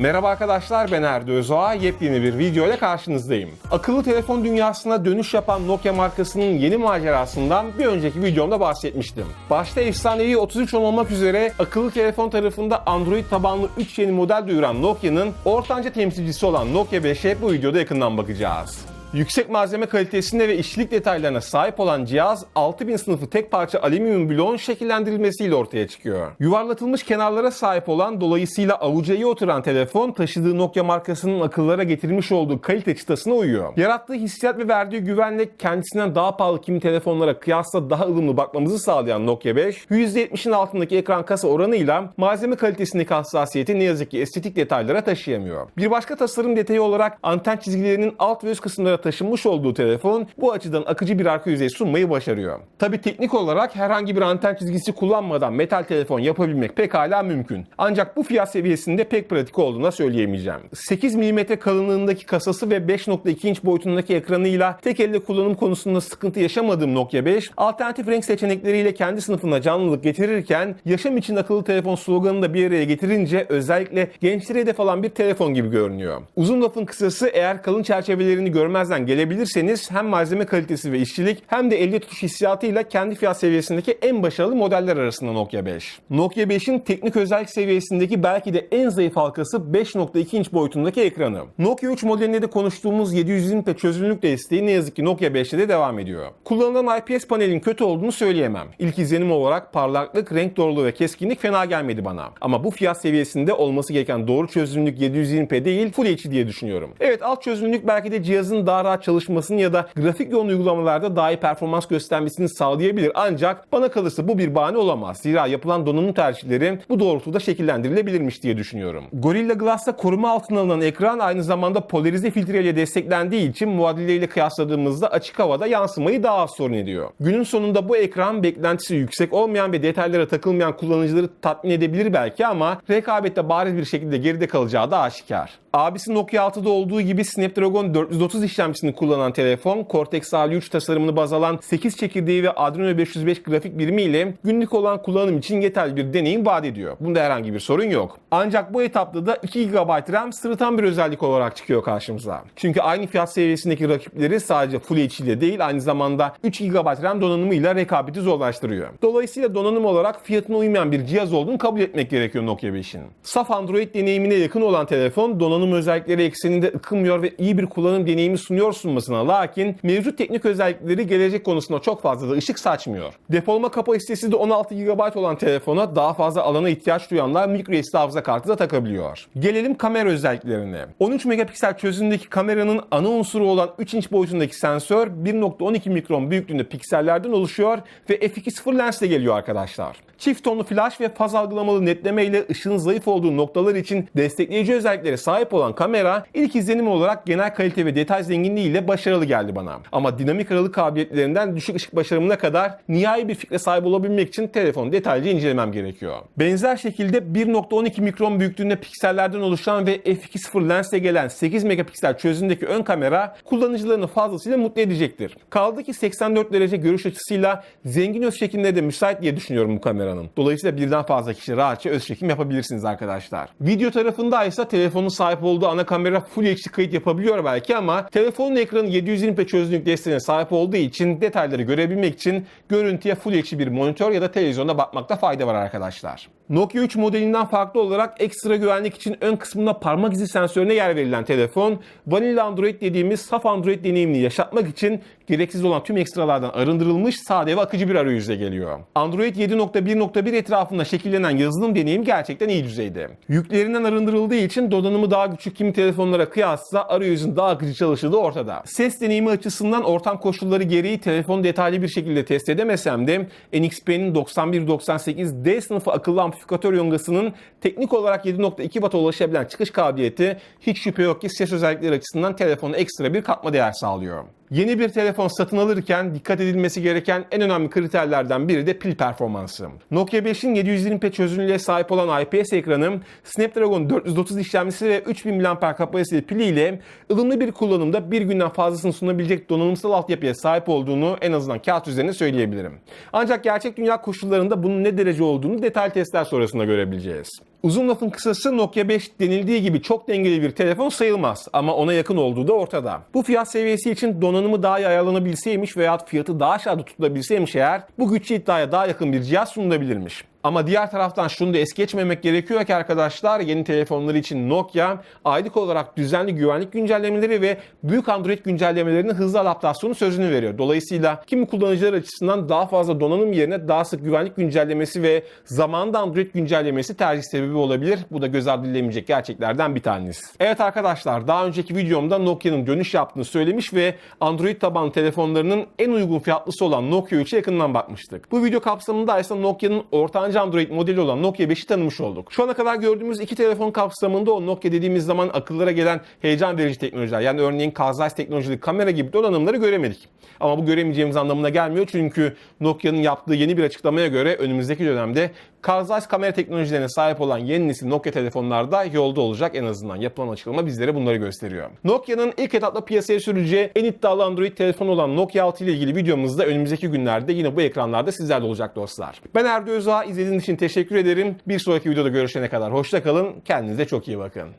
Merhaba arkadaşlar ben Erdi Özoğa. Yepyeni bir video ile karşınızdayım. Akıllı telefon dünyasına dönüş yapan Nokia markasının yeni macerasından bir önceki videomda bahsetmiştim. Başta efsanevi 3310 olmak üzere akıllı telefon tarafında Android tabanlı 3 yeni model duyuran Nokia'nın ortanca temsilcisi olan Nokia 5'e bu videoda yakından bakacağız. Yüksek malzeme kalitesine ve işçilik detaylarına sahip olan cihaz 6000 sınıfı tek parça alüminyum bloğun şekillendirilmesiyle ortaya çıkıyor. Yuvarlatılmış kenarlara sahip olan dolayısıyla avuca iyi oturan telefon taşıdığı Nokia markasının akıllara getirmiş olduğu kalite çıtasına uyuyor. Yarattığı hissiyat ve verdiği güvenle kendisinden daha pahalı kimi telefonlara kıyasla daha ılımlı bakmamızı sağlayan Nokia 5, %70'in altındaki ekran kasa oranıyla malzeme kalitesindeki hassasiyeti ne yazık ki estetik detaylara taşıyamıyor. Bir başka tasarım detayı olarak anten çizgilerinin alt ve üst kısımlara taşınmış olduğu telefon bu açıdan akıcı bir arka yüzey sunmayı başarıyor. Tabi teknik olarak herhangi bir anten çizgisi kullanmadan metal telefon yapabilmek pekala mümkün. Ancak bu fiyat seviyesinde pek pratik olduğuna söyleyemeyeceğim. 8 mm kalınlığındaki kasası ve 5.2 inç boyutundaki ekranıyla tek elle kullanım konusunda sıkıntı yaşamadığım Nokia 5, alternatif renk seçenekleriyle kendi sınıfına canlılık getirirken yaşam için akıllı telefon sloganını da bir araya getirince özellikle gençlere hedef alan bir telefon gibi görünüyor. Uzun lafın kısası eğer kalın çerçevelerini görmezden gelebilirseniz hem malzeme kalitesi ve işçilik hem de elde tutuş hissiyatıyla kendi fiyat seviyesindeki en başarılı modeller arasında Nokia 5. Nokia 5'in teknik özellik seviyesindeki belki de en zayıf halkası 5.2 inç boyutundaki ekranı. Nokia 3 modelinde de konuştuğumuz 720p çözünürlük desteği ne yazık ki Nokia 5'te de devam ediyor. Kullanılan IPS panelin kötü olduğunu söyleyemem. İlk izlenim olarak parlaklık, renk doğruluğu ve keskinlik fena gelmedi bana. Ama bu fiyat seviyesinde olması gereken doğru çözünürlük 720p değil Full HD diye düşünüyorum. Evet alt çözünürlük belki de cihazın daha rahat çalışmasını ya da grafik yoğun uygulamalarda daha iyi performans göstermesini sağlayabilir. Ancak bana kalırsa bu bir bahane olamaz. Zira yapılan donanım tercihleri bu doğrultuda şekillendirilebilirmiş diye düşünüyorum. Gorilla Glass'ta koruma altına alınan ekran aynı zamanda polarize filtreyle desteklendiği için muadilleyle kıyasladığımızda açık havada yansımayı daha az sorun ediyor. Günün sonunda bu ekran beklentisi yüksek olmayan ve detaylara takılmayan kullanıcıları tatmin edebilir belki ama rekabette bariz bir şekilde geride kalacağı da aşikar. Abisi Nokia 6'da olduğu gibi Snapdragon 430 işlemcisini kullanan telefon, Cortex A53 tasarımını baz alan 8 çekirdeği ve Adreno 505 grafik birimi ile günlük olan kullanım için yeterli bir deneyim vaat ediyor. Bunda herhangi bir sorun yok. Ancak bu etapta da 2 GB RAM sırıtan bir özellik olarak çıkıyor karşımıza. Çünkü aynı fiyat seviyesindeki rakipleri sadece Full HD değil aynı zamanda 3 GB RAM donanımıyla rekabeti zorlaştırıyor. Dolayısıyla donanım olarak fiyatına uymayan bir cihaz olduğunu kabul etmek gerekiyor Nokia 5'in. Saf Android deneyimine yakın olan telefon donanım özellikleri ekseninde ıkınmıyor ve iyi bir kullanım deneyimi sunuyor sunmasına lakin mevcut teknik özellikleri gelecek konusunda çok fazla da ışık saçmıyor. Depolama kapasitesi de 16 GB olan telefona daha fazla alana ihtiyaç duyanlar micro SD hafıza kartı da takabiliyor. Gelelim kamera özelliklerine. 13 megapiksel çözünürlüğündeki kameranın ana unsuru olan 3 inç boyutundaki sensör 1.12 mikron büyüklüğünde piksellerden oluşuyor ve f2.0 lensle geliyor arkadaşlar. Çift tonlu flash ve faz algılamalı netleme ile ışığın zayıf olduğu noktalar için destekleyici özelliklere sahip olan kamera ilk izlenim olarak genel kalite ve detay zenginliği ile başarılı geldi bana. Ama dinamik aralık kabiliyetlerinden düşük ışık başarımına kadar nihai bir fikre sahip olabilmek için telefonu detaylıca incelemem gerekiyor. Benzer şekilde 1.12 mikron büyüklüğünde piksellerden oluşan ve f2.0 lensle gelen 8 megapiksel çözünürlüğündeki ön kamera kullanıcılarını fazlasıyla mutlu edecektir. Kaldı ki 84 derece görüş açısıyla zengin öz çekimlere de müsait diye düşünüyorum bu kameranın. Dolayısıyla birden fazla kişi rahatça öz çekim yapabilirsiniz arkadaşlar. Video tarafında ise telefonun sahip olduğu ana kamera Full HD kayıt yapabiliyor belki ama telefonun ekranı 720p çözünürlük desteğine sahip olduğu için detayları görebilmek için görüntüye Full HD bir monitör ya da televizyonda bakmakta fayda var arkadaşlar. Nokia 3 modelinden farklı olarak ekstra güvenlik için ön kısmında parmak izi sensörüne yer verilen telefon, Vanilla Android dediğimiz saf Android deneyimini yaşatmak için gereksiz olan tüm ekstralardan arındırılmış sade ve akıcı bir arayüzle geliyor. Android 7.1.1 etrafında şekillenen yazılım deneyimi gerçekten iyi düzeyde. Yüklerinden arındırıldığı için donanımı daha küçük kimi telefonlara kıyasla arayüzün daha akıcı çalıştığı da ortada. Ses deneyimi açısından ortam koşulları gereği telefonu detaylı bir şekilde test edemesem de NXP'nin 9198D sınıfı akıllı amplifikatör yongasının teknik olarak 7.2 Watt'a ulaşabilen çıkış kabiliyeti hiç şüphe yok ki ses özellikleri açısından telefona ekstra bir katma değer sağlıyor. Yeni bir telefon satın alırken dikkat edilmesi gereken en önemli kriterlerden biri de pil performansı. Nokia 5'in 720p çözünürlüğe sahip olan IPS ekranı, Snapdragon 430 işlemcisi ve 3000 mAh kapasiteli piliyle ılımlı bir kullanımda bir günden fazlasını sunabilecek donanımsal altyapıya sahip olduğunu en azından kağıt üzerine söyleyebilirim. Ancak gerçek dünya koşullarında bunun ne derece olduğunu detaylı testler sonrasında görebileceğiz. Uzun lafın kısası Nokia 5 denildiği gibi çok dengeli bir telefon sayılmaz ama ona yakın olduğu da ortada. Bu fiyat seviyesi için donanımı daha iyi ayarlanabilseymiş veya fiyatı daha aşağıda tutulabilseymiş eğer bu güçlü iddiaya daha yakın bir cihaz sunulabilirmiş. Ama diğer taraftan şunu da es geçmemek gerekiyor ki arkadaşlar yeni telefonları için Nokia aylık olarak düzenli güvenlik güncellemeleri ve büyük Android güncellemelerinin hızlı adaptasyonu sözünü veriyor. Dolayısıyla kimi kullanıcılar açısından daha fazla donanım yerine daha sık güvenlik güncellemesi ve zamanında Android güncellemesi tercih sebebi olabilir. Bu da göz ardı edilemeyecek gerçeklerden bir tanesi. Evet arkadaşlar daha önceki videomda Nokia'nın dönüş yaptığını söylemiş ve Android tabanlı telefonlarının en uygun fiyatlısı olan Nokia 3'e yakından bakmıştık. Bu video kapsamında ise Nokia'nın ortanca Android modeli olan Nokia 5'i tanımış olduk. Şu ana kadar gördüğümüz iki telefon kapsamında o Nokia dediğimiz zaman akıllara gelen heyecan verici teknolojiler yani örneğin Carl teknolojili kamera gibi donanımları göremedik. Ama bu göremeyeceğimiz anlamına gelmiyor çünkü Nokia'nın yaptığı yeni bir açıklamaya göre önümüzdeki dönemde Zeiss kamera teknolojilerine sahip olan yeni nesil Nokia telefonlarda yolda olacak en azından. Yapılan açıklama bizlere bunları gösteriyor. Nokia'nın ilk etapta piyasaya süreceği en iddialı Android telefon olan Nokia 6 ile ilgili videomuzda önümüzdeki günlerde yine bu ekranlarda sizlerle olacak dostlar. Ben Erdo Özağ. İzlediğiniz için teşekkür ederim. Bir sonraki videoda görüşene kadar hoşça kalın. Kendinize çok iyi bakın.